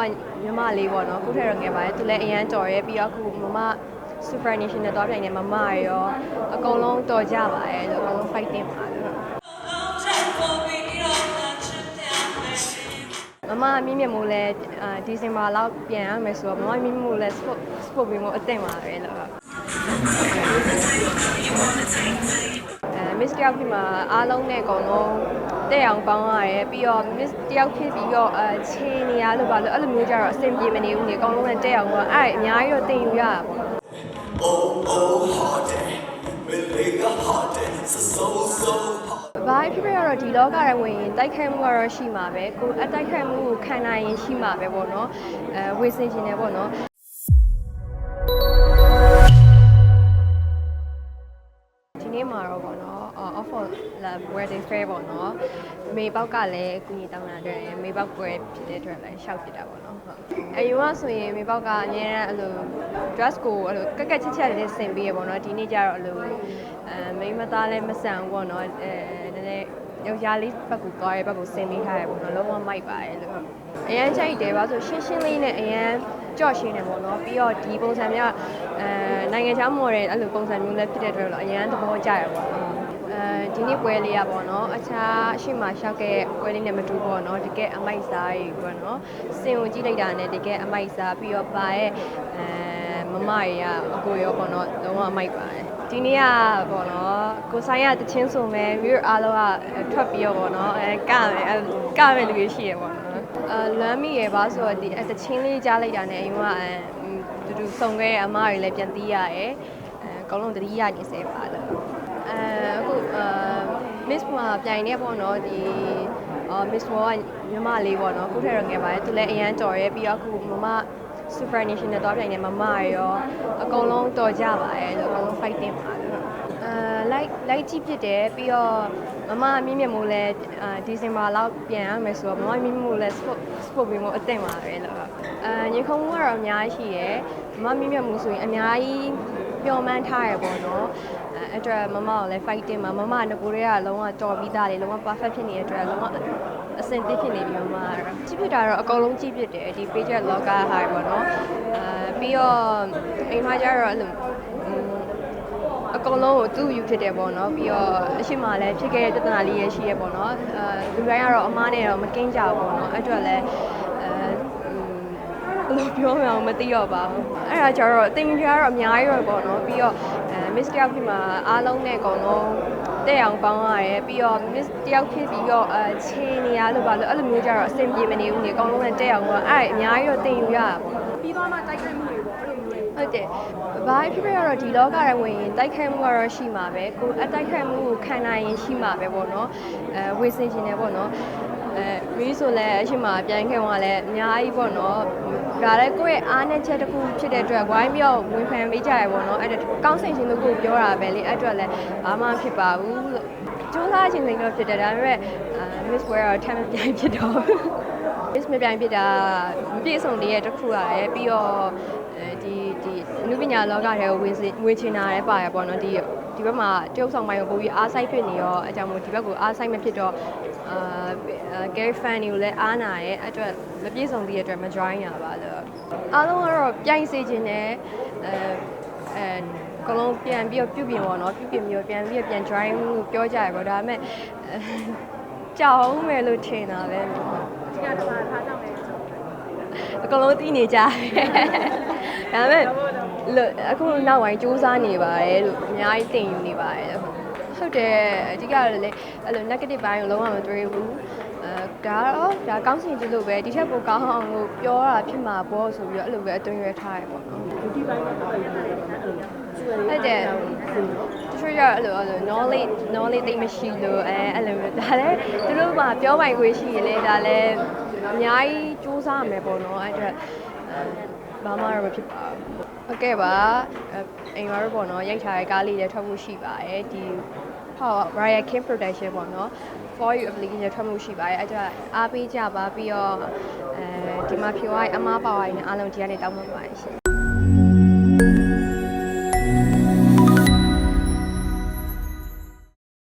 ကညီမလေးပေါ့နော်ခုထက်တော့ငယ်ပါတယ်သူလည်းအရန်ကြော်ရဲပြီးတော့အခုမမ Super National တော့ပြိုင်နေမမရောအကုန်လုံးတော်ကြပါတယ်လို့အကုန်လုံး fighting ပါလို့မမမြင့်မြတ်မိုးလဲအာဒီဇင်ဘာလောက်ပြန်ရမယ်ဆိုတော့မမမြင့်မြတ်မိုးလဲ sport sport ပြီးမို့အသင့်ပါပဲလို့အဲ miss တယောက်ဖြစ်မှာအားလုံးနဲ့အကုန်လုံးတဲ့အောင်ပေါင်းရတယ်ပြီးတော့ miss တယောက်ဖြစ်ပြီးတော့အဲခြေနေရလို့ပါလို့အဲ့လိုမျိုးကြတော့အဆင်ပြေမနေဘူးနေအကုန်လုံးနဲ့တဲ့အောင်ကအဲ့အများကြီးတော့တင်ယူရတာပေါ့ဘာဖြစ်ဖြစ်ကတော့ဒီလောကထဲဝင်ရင်တိုက်ခိုက်မှုကတော့ရှိမှာပဲကိုအတိုက်ခိုက်မှုကိုခံနိုင်ရင်ရှိမှာပဲပေါ့နော်အဲဝေစင်ရှင်တယ်ပေါ့နော်ဒီနေ့မှာတော့ပေါ့နော် off for love wedding fair ပေါ့နော်မေပေါက်ကလည်းအကူကြီးတောင်းတာတွေ့တယ်မေပေါက်ပွဲဖြစ်တဲ့အတွက်လည်းရှောက်ဖြစ်တာပေါ့နော်ဟုတ်အယူကဆိုရင်မေပေါက်ကအများအားအဲ့လို dress ကိုအဲ့လိုကက်ကက်ချက်ချက်လေးဆင်ပေးရပေါ့နော်ဒီနေ့ကျတော့အဲ့လိုအဲမိန်းမသားလည်းမဆန်ဘူးပေါ့နော်အဲနည်းနည်းယောက်ျားလေးဘက်ကိုသွားရဲဘက်ကိုဆင်ပေးထားရပေါ့နော်လုံးဝမိုက်ပါတယ်လို့အရန်ချိုက်တယ်ပါဆိုရှင်းရှင်းလေးနဲ့အရန်ကြော့ရှင်းတယ်ပေါ့နော်ပြီးတော့ဒီပုံစံမျိုးအဲနိုင်ငံခြားမော်ဒယ်အဲ့လိုပုံစံမျိုးလည်းဖြစ်တဲ့အတွက်တော့အရန်သဘောကျရပေါ့နော်အဲ ဒီနေ့ပွဲလေးอ่ะပေါ့နော်အခြားအရှိမရှောက်ခဲ့ပွဲလေးနဲ့မတူပေါ့နော်တကယ်အမိုက်စားကြီးပေါ့နော်စင်ကိုကြည့်လိုက်တာနဲ့တကယ်အမိုက်စားပြီးတော့ပါရဲ့အဲမမရေကအကိုရောပေါ့နော်လုံးဝအမိုက်ပါတယ်ဒီနေ့ကပေါ့နော်ကိုဆိုင်ရတချင်းဆိုမဲ့မြို့အားလုံးကထွက်ပြီးတော့ပေါ့နော်အဲကမယ်အဲကမယ်လူကြီးရှိရပေါ့နော်အဲလမ်းမိရပါဆိုတော့ဒီအဲတချင်းလေးကြားလိုက်တာနဲ့အရင်ကအဲတူတူစုံခဲ့တဲ့အမတွေလည်းပြန်သိရတယ်အဲအကုန်လုံးတတိယနေစေပါလို့ အဲအခုအာ miss မှာပြိုင်နေပေါ့နော်ဒီအာ miss ဘောကညီမလေးပေါ့နော်ခုထက်တော့ငယ်ပါတယ်သူလည်းအရန်ကြော်ရဲပြီးတော့အခုမမ super national တော့ပြိုင်နေမမရောအကုန်လုံးတော်ကြပါတယ်လို့အကုန်လုံး fighting ပါလို့အဲ like like ကြည့်ဖြစ်တယ်ပြီးတော့မမမြင့်မြတ်မိုးလဲအာဒီဇင်ဘာလောက်ပြန်ရမယ်ဆိုတော့မမမြင့်မြတ်မိုးလဲ sport sport ပြီးမို့အသင့်ပါပဲလို့အဲရေခုံမှုကတော့အများကြီးရှိရယ်မမမြင့်မြတ်မိုးဆိုရင်အများကြီး ပျော်မှန်းထားရပေါ့နော်အဲအတွက်မမကိုလည်း fighting မှာမမငကိုတွေကလုံးဝကြော်ပြီးသားလေလုံးဝ perfect ဖြစ်နေတဲ့အတွက်လုံးဝအဆင်သင့်ဖြစ်နေပြီမမကတော့ကြည့်ဖြစ်တာတော့အကုန်လုံးကြည့်ဖြစ်တယ်ဒီ page log ကဟာပေါ့နော်အဲပြီးတော့အိမ်မှာကျတော့အဲ့လိုအကုန်လုံးကိုသူ့ယူဖြစ်တယ်ပေါ့နော်ပြီးတော့အရှိမလည်းဖြစ်ခဲ့တဲ့ပြဿနာလေးရရှိရပေါ့နော်အဲလူတိုင်းကတော့အမားနဲ့တော့မကင်းကြဘူးပေါ့နော်အဲ့အတွက်လည်းအဲ ဘယ်လိုပြောမလဲမသိတော့ပါဘူးအဲ့ဒါကြတော့တင်ကြရတော့အများကြီးတော့ပေါ့နော်ပြီးတော့အဲ miss တယောက်ဖြစ်မှာအားလုံးနဲ့အကုန်လုံးတဲ့အောင်ပေါင်းရတယ်ပြီးတော့ miss တယောက်ဖြစ်ပြီးတော့အဲခြေနေရလို့ပါလို့အဲ့လိုမျိုးကြတော့အဆင်ပြေမနေဘူးနေအကုန်လုံးနဲ့တဲ့အောင်ကအဲ့အများကြီးတော့တင်ယူရတာပေါ့ပြီးသွားမှတိုက်ခိုက်မှုတွေပေါ့အဲ့လိုမျိုးတွေဟုတ်တယ်ဘာဖြစ်ဖြစ်ကတော့ဒီလောကထဲဝင်ရင်တိုက်ခိုက်မှုကတော့ရှိမှာပဲကိုအတိုက်ခိုက်မှုကိုခံနိုင်ရင်ရှိမှာပဲပေါ့နော်အဲဝေစင်ရှင်တယ်ပေါ့နော်အဲမီးဆိုလဲအရှိမပြန်ခဲ့သွားလဲအများကြီးပေါ့နော် ဒါလည်းကိုယ့်ရဲ့အားနဲ့ချက်တစ်ခုဖြစ်တဲ့အတွက်ဝိုင်းပြီးတော့ဝင်ဖန်ပေးကြရပေါ့နော်အဲ့ဒါကောင်းစိတ်ရှင်လို့ကိုပြောတာပဲလေအဲ့အတွက်လည်းဘာမှဖြစ်ပါဘူးလို့ကျိုးစားခြင်းစိတ်တော့ဖြစ်တယ်ဒါပေမဲ့အာ Miss Wear တော့ထမ်းမပြိုင်ဖြစ်တော့ Miss မပြိုင်ဖြစ်တာမပြည့်စုံတဲ့တစ်ခုရတယ်ပြီးတော့အဲဒီဒီအနုပညာလောကထဲကိုဝင်ဝင်ချင်တာလည်းပါရပေါ့နော်ဒီ ဒီဘက်မှာတရုပ်ဆောင်ပိုင်းကိုပိုပြီးအားဆိုင်ဖြစ်နေရောအကြောင်းမို့ဒီဘက်ကိုအားဆိုင်မဖြစ်တော့အာ Gary fan တွေကိုလည်းအားနာရဲ့အဲ့အတွက်မပြည့်စုံတဲ့အတွက်မ join ရပါလို့အားလုံးကတော့ပြိုင်စေခြင်းနဲ့အဲအဲကလုံးပြန်ပြီးတော့ပြုပြင်ပေါ့နော်ပြုပြင်ပြီးတော့ပြန်ပြီးတော့ပြန် join လို့ပြောကြရပေါ့ဒါပေမဲ့ကြောက်မယ်လို့ထင်တာပဲလို့ဒီကတမန်ထားကြောင်းလဲဆိုအကုန်လုံးတည်နေကြတယ်ဒါပေမဲ့ လို့အခုနောက်ပိုင်းစူးစမ်းနေပါတယ်လို့အများကြီးတင်ယူနေပါတယ်လို့ဟုတ်တယ်အဓိကလည်းအဲ့လို negative ဘိုင်းကိုလုံးဝမတွေးဘူးအဲဒါတော့ဒါကောင်းစင်ကြည့်လို့ပဲဒီထက်ပိုကောင်းအောင်လို့ပြောတာဖြစ်မှာပေါ့ဆိုပြီးတော့အဲ့လိုပဲအတွင်းရွယ်ထားရပေါ့နော်ဒီပိုင်းမှာပတ်သက်တယ်အဲ့လိုကျွေးဟုတ်တယ်တချို့ကျတော့အဲ့လိုအဲ့လို knowledge knowledge တိတ်မရှိလို့အဲအဲ့လိုမျိုးဒါလည်းသူတို့ကပြောပိုင်ခွင့်ရှိရလေဒါလည်းအများကြီးစူးစမ်းရမယ်ပေါ့နော်အဲ့အတွက် ဘာမှတော့မဖြစ်ပါဘူးဟုတ်ကဲ့ပါအိမ်မှာတော့ပေါ့နော်ရိုက်ထားတဲ့ကားလေးလည်းထွက်ဖို့ရှိပါတယ်ဒီဟော Riot King Production ပေါ့နော် for you application ထွက်မှုရှိပါတယ်အဲ့ဒါအားပေးကြပါပြီးတော့အဲဒီမှာဖြိုးရိုက်အမားပါဝိုင်းနဲ့အားလုံးဒီကနေတောင်းပန်ပါတယ်ရှင်